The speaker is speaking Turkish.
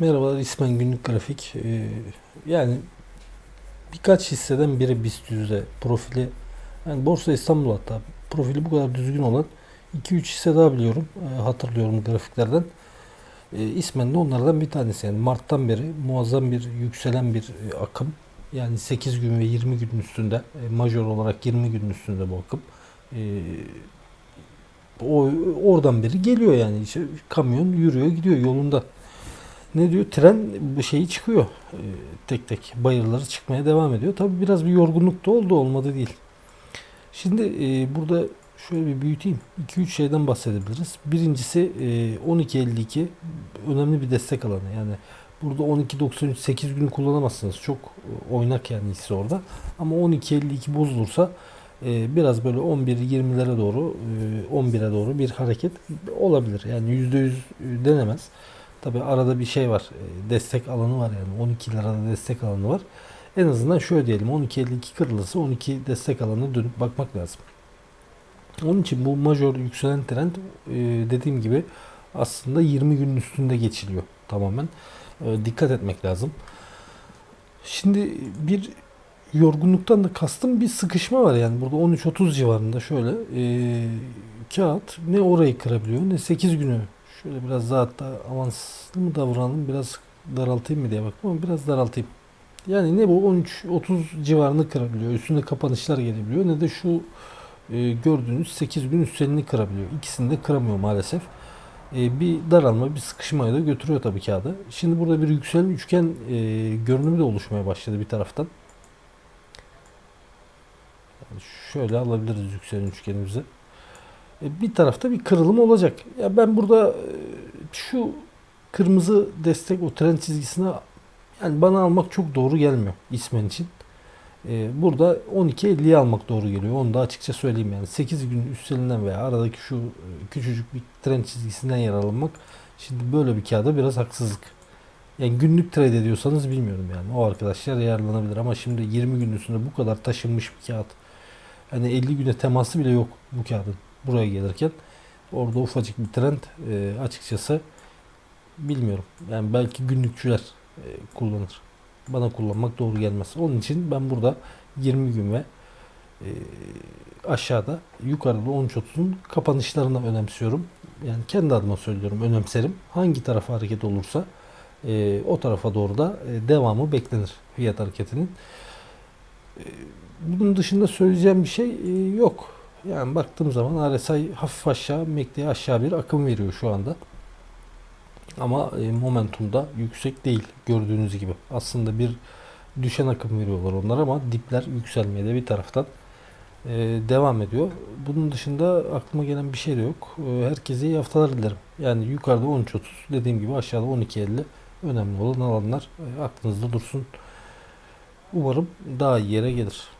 Merhabalar İsmen Günlük Grafik. Ee, yani birkaç hisseden biri BIST yüzde profili yani Borsa İstanbul hatta profili bu kadar düzgün olan 2-3 hisse daha biliyorum. Ee, hatırlıyorum grafiklerden. Ee, İsmen de onlardan bir tanesi. Yani Mart'tan beri muazzam bir yükselen bir e, akım. Yani 8 gün ve 20 günün üstünde e, majör olarak 20 günün üstünde bu akım. Ee, o oradan beri geliyor yani işte kamyon yürüyor gidiyor yolunda ne diyor? Tren bu şeyi çıkıyor. Ee, tek tek bayırları çıkmaya devam ediyor. Tabi biraz bir yorgunluk da oldu olmadı değil. Şimdi e, burada şöyle bir büyüteyim. 2-3 şeyden bahsedebiliriz. Birincisi e, 12.52 önemli bir destek alanı. Yani burada 12.93 8 günü kullanamazsınız. Çok e, oynak yani hisse orada. Ama 12.52 bozulursa e, biraz böyle 11-20'lere doğru e, 11'e doğru bir hareket olabilir. Yani %100 denemez. Tabi arada bir şey var. e, Destek alanı var yani. 12 lirada destek alanı var. En azından şöyle diyelim 12.52 kırılırsa 12 destek alanına dönüp bakmak lazım. Onun için bu major yükselen trend e, dediğim gibi aslında 20 günün üstünde geçiliyor tamamen. E, Dikkat etmek lazım. Şimdi bir yorgunluktan da kastım bir sıkışma var yani burada 13-30 civarında şöyle e, kağıt ne orayı kırabiliyor ne 8 günü Şöyle biraz daha hatta avanslı mı davranalım biraz daraltayım mı diye baktım ama biraz daraltayım. Yani ne bu 13-30 civarını kırabiliyor. Üstünde kapanışlar gelebiliyor. Ne de şu e, gördüğünüz 8 gün üstlerini kırabiliyor. İkisini de kıramıyor maalesef. E, bir daralma, bir sıkışmaya da götürüyor tabii kağıdı. Şimdi burada bir yükselen üçgen e, görünümü de oluşmaya başladı bir taraftan. Yani şöyle alabiliriz yükselen üçgenimizi. E, bir tarafta bir kırılım olacak. Ya ben burada e, şu kırmızı destek o tren çizgisine yani bana almak çok doğru gelmiyor ismen için. E, burada 12.50'ye almak doğru geliyor. Onu da açıkça söyleyeyim yani. 8 gün üstlerinden veya aradaki şu küçücük bir tren çizgisinden yer almak şimdi böyle bir kağıda biraz haksızlık. Yani günlük trade ediyorsanız bilmiyorum yani. O arkadaşlar yararlanabilir ama şimdi 20 gün üstünde bu kadar taşınmış bir kağıt. Hani 50 güne teması bile yok bu kağıdın buraya gelirken orada ufacık bir trend e, açıkçası bilmiyorum. Yani belki günlükçüler e, kullanır. Bana kullanmak doğru gelmez. Onun için ben burada 20 gün ve e, aşağıda yukarıda 13.30'un kapanışlarını önemsiyorum. Yani kendi adıma söylüyorum önemserim. Hangi tarafa hareket olursa e, o tarafa doğru da e, devamı beklenir fiyat hareketinin. E, bunun dışında söyleyeceğim bir şey e, yok. Yani baktığım zaman RSI hafif aşağı, MACD aşağı bir akım veriyor şu anda. Ama e, momentumda yüksek değil gördüğünüz gibi. Aslında bir düşen akım veriyorlar onlar ama dipler yükselmeye de bir taraftan e, devam ediyor. Bunun dışında aklıma gelen bir şey de yok. E, herkese iyi haftalar dilerim. Yani yukarıda 13.30 dediğim gibi aşağıda 12.50 önemli olan alanlar aklınızda dursun. Umarım daha iyi yere gelir.